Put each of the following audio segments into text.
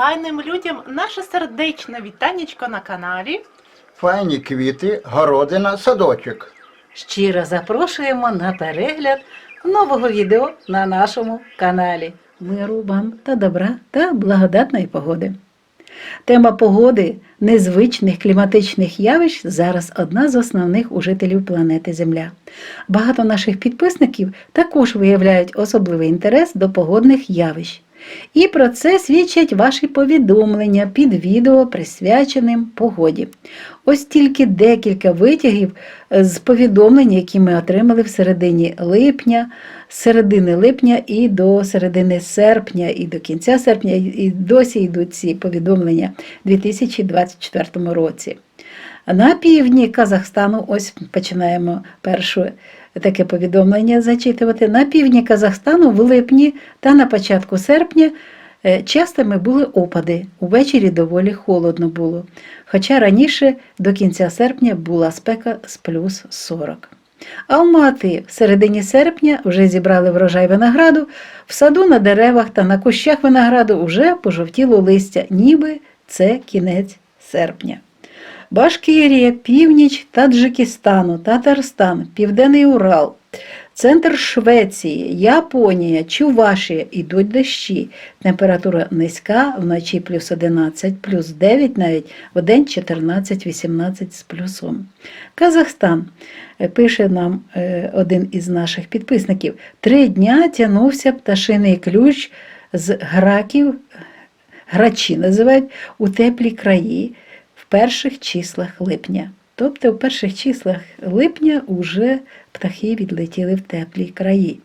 файним людям наше сердечне вітанечко на каналі. Файні квіти, городина, садочок. Щиро запрошуємо на перегляд нового відео на нашому каналі. Миру вам та добра та благодатної погоди. Тема погоди незвичних кліматичних явищ зараз одна з основних у жителів планети Земля. Багато наших підписників також виявляють особливий інтерес до погодних явищ. І про це свідчать ваші повідомлення під відео, присвяченим погоді. Ось тільки декілька витягів з повідомлень, які ми отримали в середині липня, з середини липня і до середини серпня, і до кінця серпня, і досі йдуть ці повідомлення у 2024 році. На півдні Казахстану, ось починаємо перше таке повідомлення зачитувати. На півдні Казахстану в липні та на початку серпня е, частими були опади. Увечері доволі холодно було. Хоча раніше до кінця серпня була спека з плюс 40. Алмати в середині серпня вже зібрали врожай винограду, в саду на деревах та на кущах винограду вже пожовтіло листя, ніби це кінець серпня. Башкирія, північ Таджикистану, Татарстан, Південний Урал, центр Швеції, Японія, Чувашія йдуть дощі. Температура низька, вночі плюс 11, плюс 9 навіть, в день 14-18 з плюсом. Казахстан, е, пише нам е, один із наших підписників, три дня тягнувся пташиний ключ з граків, грачі називають, у теплі краї перших числах липня. Тобто в перших числах липня вже птахи відлетіли в теплі краї.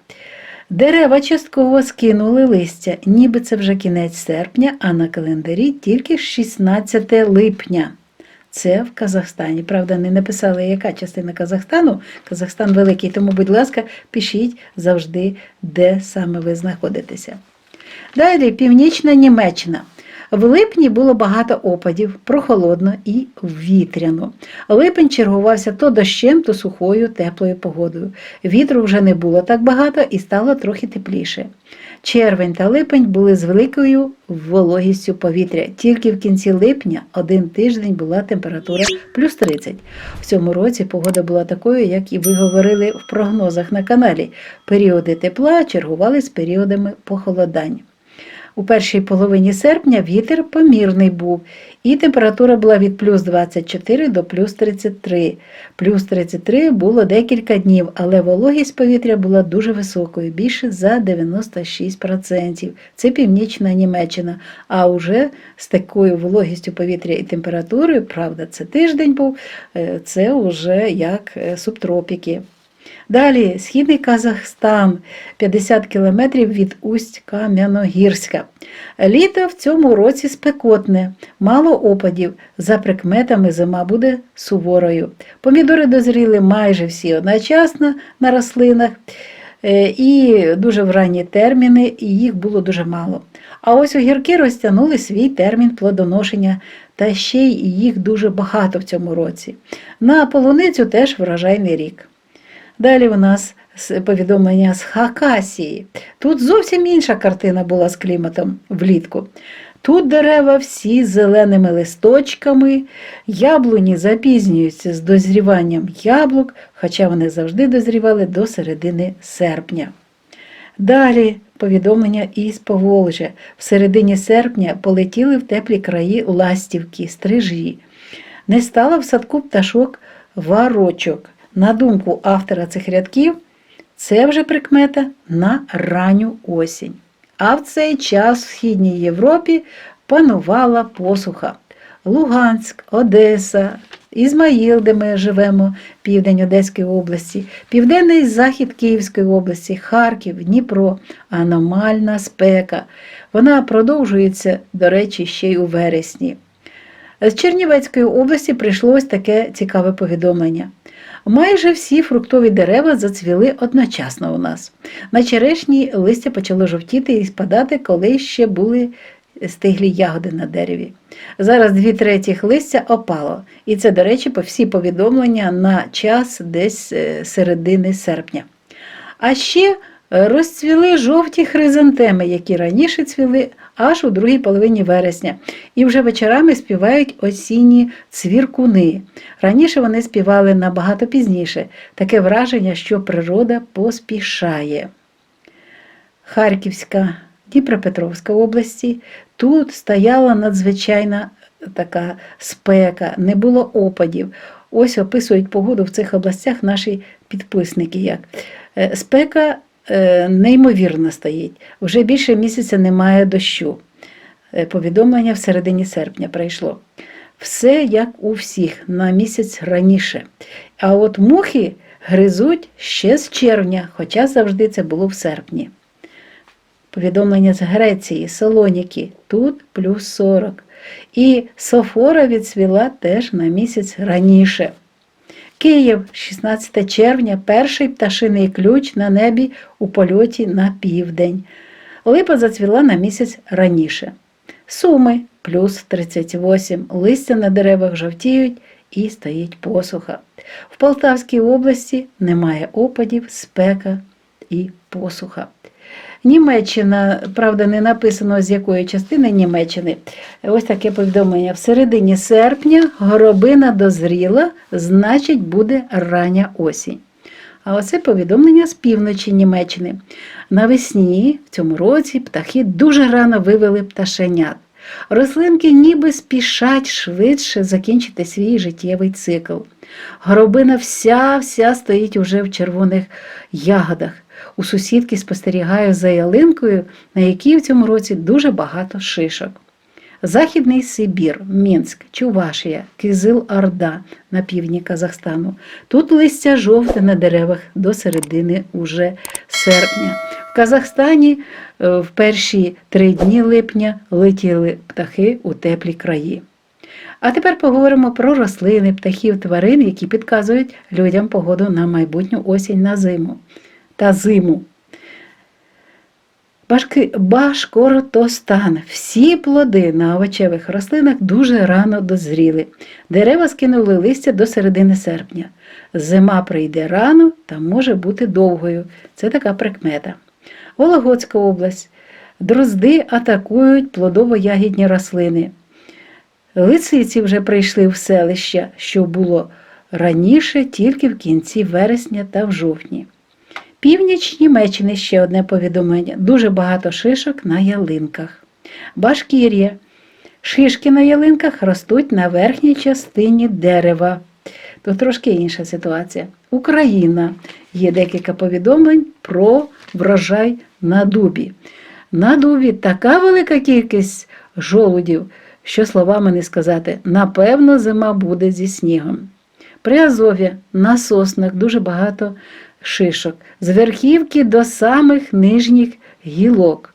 Дерева частково скинули листя, ніби це вже кінець серпня, а на календарі тільки 16 липня. Це в Казахстані. Правда, не написали, яка частина Казахстану. Казахстан великий, тому, будь ласка, пишіть завжди, де саме ви знаходитеся. Далі північна Німеччина. В липні було багато опадів, прохолодно і вітряно. Липень чергувався то дощем, то сухою, теплою погодою. Вітру вже не було так багато і стало трохи тепліше. Червень та липень були з великою вологістю повітря. Тільки в кінці липня один тиждень була температура плюс 30. В цьому році погода була такою, як і ви говорили в прогнозах на каналі. Періоди тепла чергували з періодами похолодань. У першій половині серпня вітер помірний був, і температура була від плюс 24 до плюс 33. Плюс 33 було декілька днів, але вологість повітря була дуже високою, більше за 96%. Це північна Німеччина. А вже з такою вологістю повітря і температурою, правда, це тиждень був, е, це вже як е, субтропіки. Далі східний Казахстан, 50 кілометрів від усть Кам'яногірська. Літо в цьому році спекотне, мало опадів. За прикметами зима буде суворою. Помідори дозріли майже всі одночасно на рослинах. е, І дуже в ранні терміни, і їх було дуже мало. А ось огірки розтягнули свій термін плодоношення, та ще й їх дуже багато в цьому році. На полуницю теж врожайний рік. Далі у нас повідомлення з Хакасії. Тут зовсім інша картина була з кліматом влітку. Тут дерева всі з зеленими листочками, яблуні запізнюються з дозріванням яблук, хоча вони завжди дозрівали до середини серпня. Далі повідомлення із Поволжя. В середині серпня полетіли в теплі краї ластівки, стрижі. Не стало в садку пташок варочок. На думку автора цих рядків, це вже прикмета на ранню осінь. А в цей час в Східній Європі панувала посуха. Луганськ, Одеса, Ізмаїл, де ми живемо, південь Одеської області, південний захід Київської області, Харків, Дніпро, аномальна спека. Вона продовжується, до речі, ще й у вересні. З Чернівецької області прийшло таке цікаве повідомлення. Майже всі фруктові дерева зацвіли одночасно у нас. На черешні листя почало жовтіти і спадати, коли ще були стиглі ягоди на дереві. Зараз дві третіх листя опало. І це, до речі, по всі повідомлення на час десь е, середини серпня. А ще розцвіли жовті хризантеми, які раніше цвіли аж у другій половині вересня, і вже вечорами співають осінні цвіркуни. Раніше вони співали набагато пізніше, таке враження, що природа поспішає. Харківська, Дніпропетровська області. Тут стояла надзвичайна така спека, не було опадів. Ось описують погоду в цих областях наші підписники. Як. Е, Спека неймовірно стоїть. Вже більше місяця немає дощу. Е, Повідомлення в середині серпня прийшло. Все як у всіх на місяць раніше. А от мухи гризуть ще з червня, хоча завжди це було в серпні. Повідомлення з Греції, Салоніки, тут плюс 40. І Софора відсвіла теж на місяць раніше. Київ, 16 червня, перший пташиний ключ на небі у польоті на південь. Липа зацвіла на місяць раніше. Суми плюс 38. Листя на деревах жовтіють і стоїть посуха. В Полтавській області немає опадів, спека і посуха. Німеччина, правда, не написано з якої частини Німеччини. Ось таке повідомлення. В середині серпня горобина дозріла, значить, буде рання осінь. А оце повідомлення з півночі Німеччини. Навесні в цьому році птахи дуже рано вивели пташенят. Рослинки ніби спішать швидше закінчити свій життєвий цикл. Горобина вся-вся стоїть уже в червоних ягодах. У сусідки спостерігаю за ялинкою, на якій в цьому році дуже багато шишок. Західний Сибір, Мінськ, Чувашія, Кизил-Орда на півдні Казахстану. Тут листя жовте на деревах до середини уже серпня. В Казахстані е, в перші три дні липня летіли птахи у теплі краї. А тепер поговоримо про рослини, птахів, тварин, які підказують людям погоду на майбутню осінь на зиму та зиму. Башки, Башкортостан. Всі плоди на овочевих рослинах дуже рано дозріли. Дерева скинули листя до середини серпня. Зима прийде рано та може бути довгою. Це така прикмета. Вологодська область. Дрозди атакують плодово-ягідні рослини. Лисиці вже прийшли в селище, що було раніше тільки в кінці вересня та в жовтні. Північ Німеччини ще одне повідомлення. Дуже багато шишок на ялинках. Башкір'я. Шишки на ялинках ростуть на верхній частині дерева. Тут трошки інша ситуація. Україна. Є декілька повідомлень про врожай на дубі. На дубі така велика кількість жолудів, що словами не сказати, напевно, зима буде зі снігом. При Азові на соснах дуже багато шишок, з верхівки до самих нижніх гілок.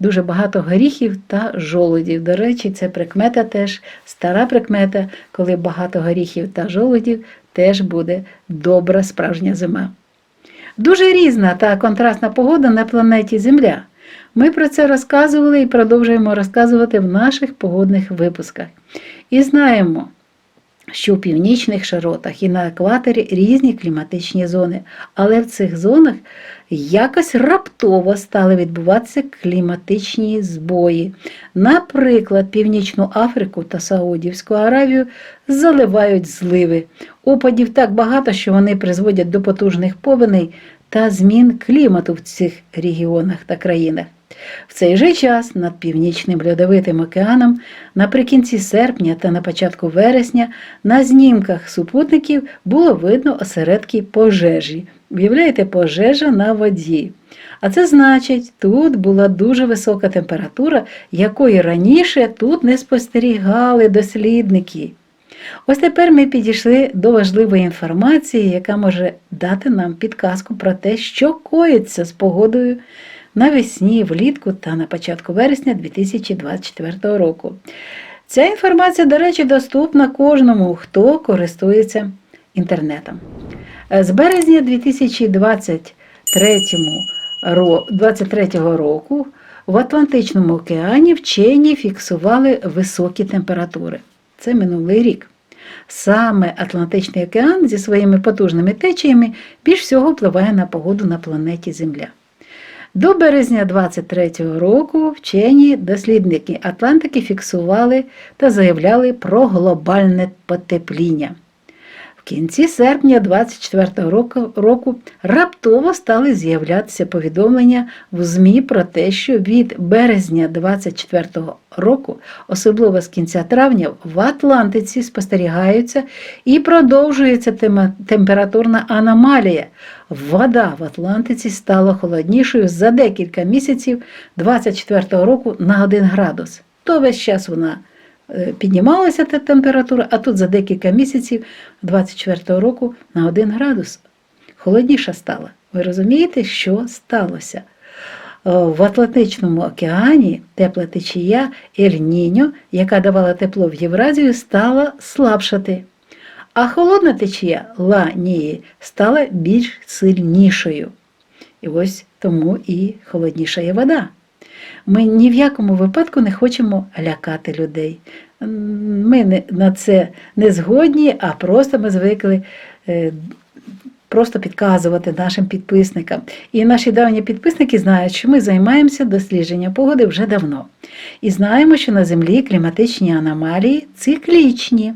Дуже багато горіхів та жолудів. До речі, це прикмета теж стара прикмета, коли багато горіхів та жолудів, теж буде добра справжня зима. Дуже різна та контрастна погода на планеті Земля. Ми про це розказували і продовжуємо розказувати в наших погодних випусках. І знаємо, що в північних широтах і на екваторі різні кліматичні зони, але в цих зонах якось раптово стали відбуватися кліматичні збої. Наприклад, Північну Африку та Саудівську Аравію заливають зливи. Опадів так багато, що вони призводять до потужних повеней та змін клімату в цих регіонах та країнах. В цей же час над північним льодовитим океаном наприкінці серпня та на початку вересня на знімках супутників було видно осередки пожежі. Уявляєте, пожежа на воді. А це значить, тут була дуже висока температура, якої раніше тут не спостерігали дослідники. Ось тепер ми підійшли до важливої інформації, яка може дати нам підказку про те, що коїться з погодою навесні, влітку та на початку вересня 2024 року. Ця інформація, до речі, доступна кожному, хто користується інтернетом. З березня 2023 року в Атлантичному океані вчені фіксували високі температури. Це минулий рік. Саме Атлантичний океан зі своїми потужними течіями більш всього впливає на погоду на планеті Земля. До березня 23-го року вчені дослідники Атлантики фіксували та заявляли про глобальне потепління. Кінці серпня 24-го року, року раптово стали з'являтися повідомлення в ЗМІ про те, що від березня 24-го року, особливо з кінця травня, в Атлантиці спостерігаються і продовжується температурна аномалія. Вода в Атлантиці стала холоднішою за декілька місяців 24-го року на 1 градус. То весь час вона піднімалася та температура, а тут за декілька місяців 24-го року на 1 градус холодніша стала. Ви розумієте, що сталося? Е, В Атлантичному океані тепла течія Ель-Ніньо, яка давала тепло в Євразію, стала слабшати. А холодна течія Ла-Нії стала більш сильнішою. І ось тому і холодніша є вода. Ми ні в якому випадку не хочемо лякати людей. Ми на це не згодні, а просто ми звикли е, просто підказувати нашим підписникам. І наші давні підписники знають, що ми займаємося дослідженням погоди вже давно. І знаємо, що на Землі кліматичні аномалії циклічні.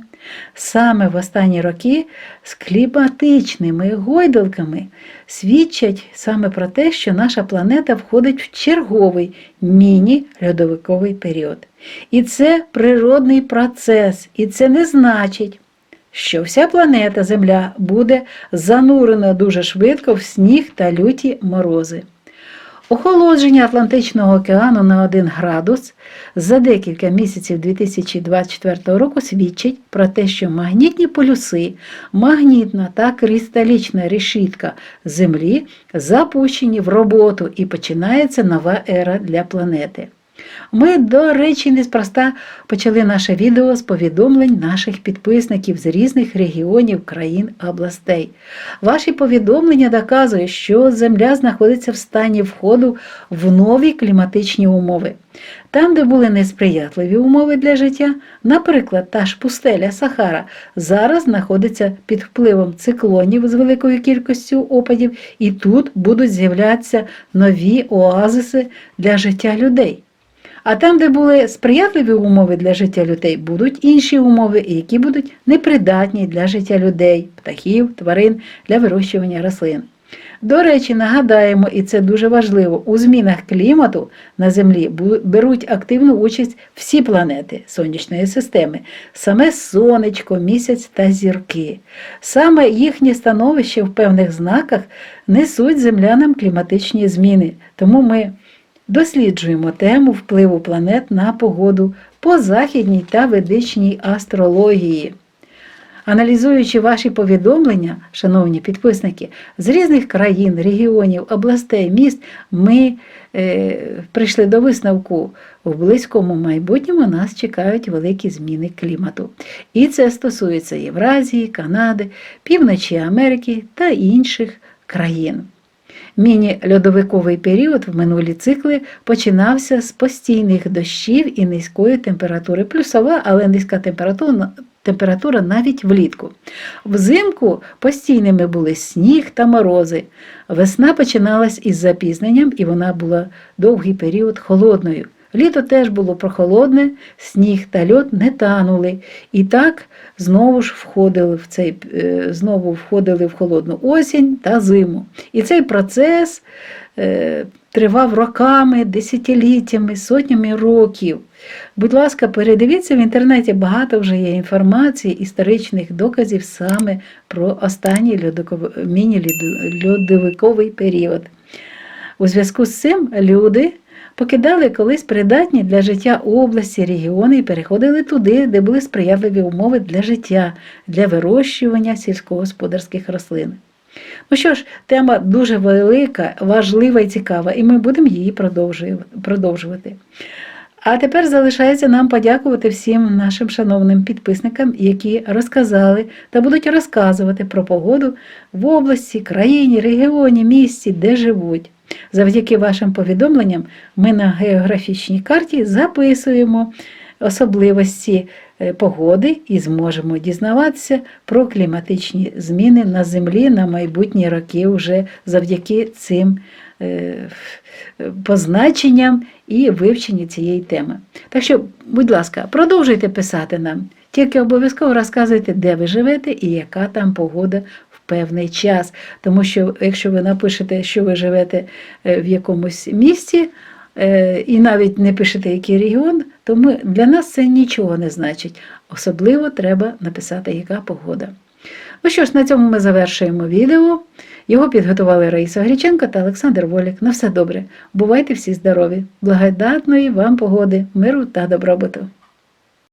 Саме в останні роки з кліматичними гойдалками свідчать саме про те, що наша планета входить в черговий міні-льодовиковий період. І це природний процес, і це не значить, що вся планета Земля буде занурена дуже швидко в сніг та люті морози. Охолодження Атлантичного океану на 1 градус за декілька місяців 2024 року свідчить про те, що магнітні полюси, магнітна та кристалічна решітка Землі запущені в роботу і починається нова ера для планети. Ми, до речі, неспроста почали наше відео з повідомлень наших підписників з різних регіонів, країн, областей. Ваші повідомлення доказують, що Земля знаходиться в стані входу в нові кліматичні умови. Там, де були несприятливі умови для життя, наприклад, та ж пустеля Сахара, зараз знаходиться під впливом циклонів з великою кількістю опадів, і тут будуть з'являтися нові оазиси для життя людей. А там, де були сприятливі умови для життя людей, будуть інші умови, які будуть непридатні для життя людей, птахів, тварин для вирощування рослин. До речі, нагадаємо, і це дуже важливо, у змінах клімату на Землі беруть активну участь всі планети сонячної системи, саме сонечко, місяць та зірки. Саме їхнє становище в певних знаках несуть землянам кліматичні зміни. Тому ми досліджуємо тему впливу планет на погоду по західній та ведичній астрології. Аналізуючи ваші повідомлення, шановні підписники, з різних країн, регіонів, областей, міст, ми е, прийшли до висновку. В близькому майбутньому нас чекають великі зміни клімату. І це стосується Євразії, Канади, Півночі Америки та інших країн. Міні-льодовиковий період в минулі цикли починався з постійних дощів і низької температури. Плюсова, але низька температура, температура навіть влітку. Взимку постійними були сніг та морози. Весна починалась із запізненням, і вона була довгий період холодною. Літо теж було прохолодне, сніг та льод не танули. І так знову ж входили в цей, е, знову входили в холодну осінь та зиму. І цей процес е, тривав роками, десятиліттями, сотнями років. Будь ласка, передивіться в інтернеті багато вже є інформації, історичних доказів саме про останній міні-льодовиковий період. У зв'язку з цим люди покидали колись придатні для життя області, регіони і переходили туди, де були сприятливі умови для життя, для вирощування сільськогосподарських рослин. Ну що ж, тема дуже велика, важлива і цікава, і ми будемо її продовжувати. А тепер залишається нам подякувати всім нашим шановним підписникам, які розказали та будуть розказувати про погоду в області, країні, регіоні, місті, де живуть. Завдяки вашим повідомленням ми на географічній карті записуємо особливості е, погоди і зможемо дізнаватися про кліматичні зміни на землі на майбутні роки вже завдяки цим позначенням і вивченні цієї теми. Так що, будь ласка, продовжуйте писати нам, тільки обов'язково розказуйте, де ви живете і яка там погода в певний час. Тому що, якщо ви напишете, що ви живете е, в якомусь місті, е, і навіть не пишете, який регіон, то ми, для нас це нічого не значить. Особливо треба написати, яка погода. Ну що ж, на цьому ми завершуємо відео. Його підготували Раїса Гріченко та Олександр Волік. На все добре. Бувайте всі здорові, благодатної вам погоди, миру та добробуту.